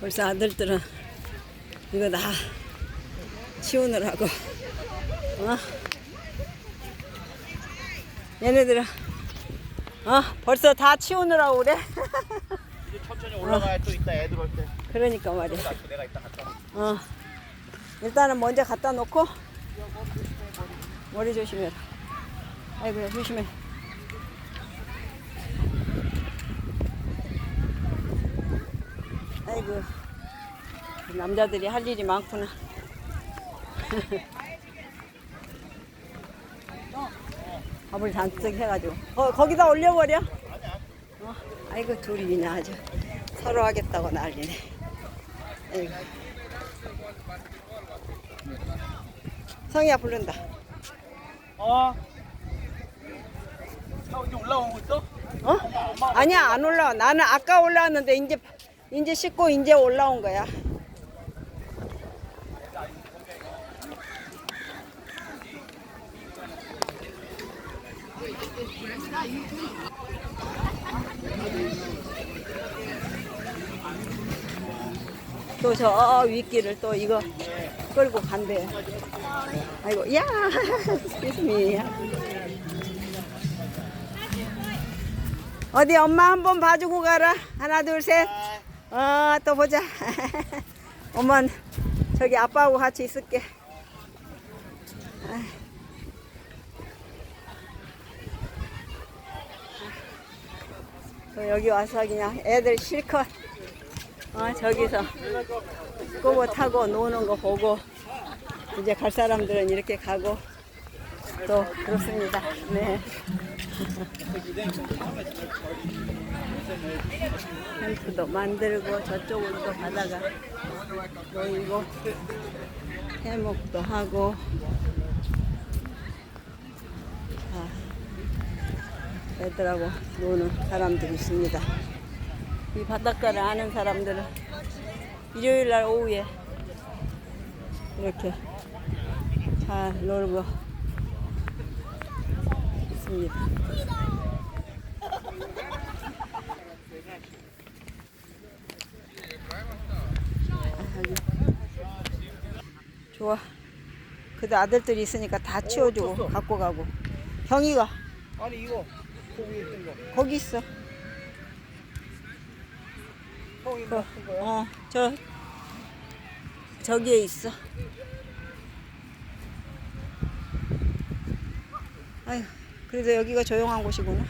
벌써 아들들은 이거 다 치우느라고 어? 얘네들은 어? 벌써 다 치우느라고 그래 이제 천천히 올라가야 또 이따 애들 올 때. 그러니까 말이야 내가 이따 갔다 올게. 어. 일단은 먼저 갖다 놓고 머리 조심해라. 아이고 조심해. 아이고 남자들이 할 일이 많구나. 밥을 잔뜩 해가지고 어 거기다 올려버려. 어, 아이고 둘이 그냥 아주 서로 하겠다고 난리네. 아이고. 성이야 부른다. 어. 차 이제 올라오고 있어? 어? 아니야 안 올라와. 나는 아까 올라왔는데 이제 이제 씻고 이제 올라온 거야. 또 저 윗길을 또 이거 끌고 간대. 아이고, 야, excuse 어디 엄마 한번 봐주고 가라. 하나, 둘, 셋. 어, 또 보자. 엄마 저기 아빠하고 같이 있을게. 아이. 또 여기 와서 그냥 애들 실컷 어, 저기서 꼬고 타고 노는 거 보고 이제 갈 사람들은 이렇게 가고 또 그렇습니다. 네. 텐트도 만들고 저쪽으로 또 가다가 모이고 해먹도 하고 자, 애들하고 노는 사람들이 있습니다. 이 바닷가를 아는 사람들은 일요일 날 오후에 이렇게 잘 놀고 있습니다. 아, 여기. 좋아. 그래도 아들들이 있으니까 다 치워주고 줬어. 갖고 가고. 경이가 아니 이거 거기 있던 거. 거기 있어. 형이 그, 맡은 거야? 어, 저 저기에 있어. 아휴, 그래도 여기가 조용한 곳이구나.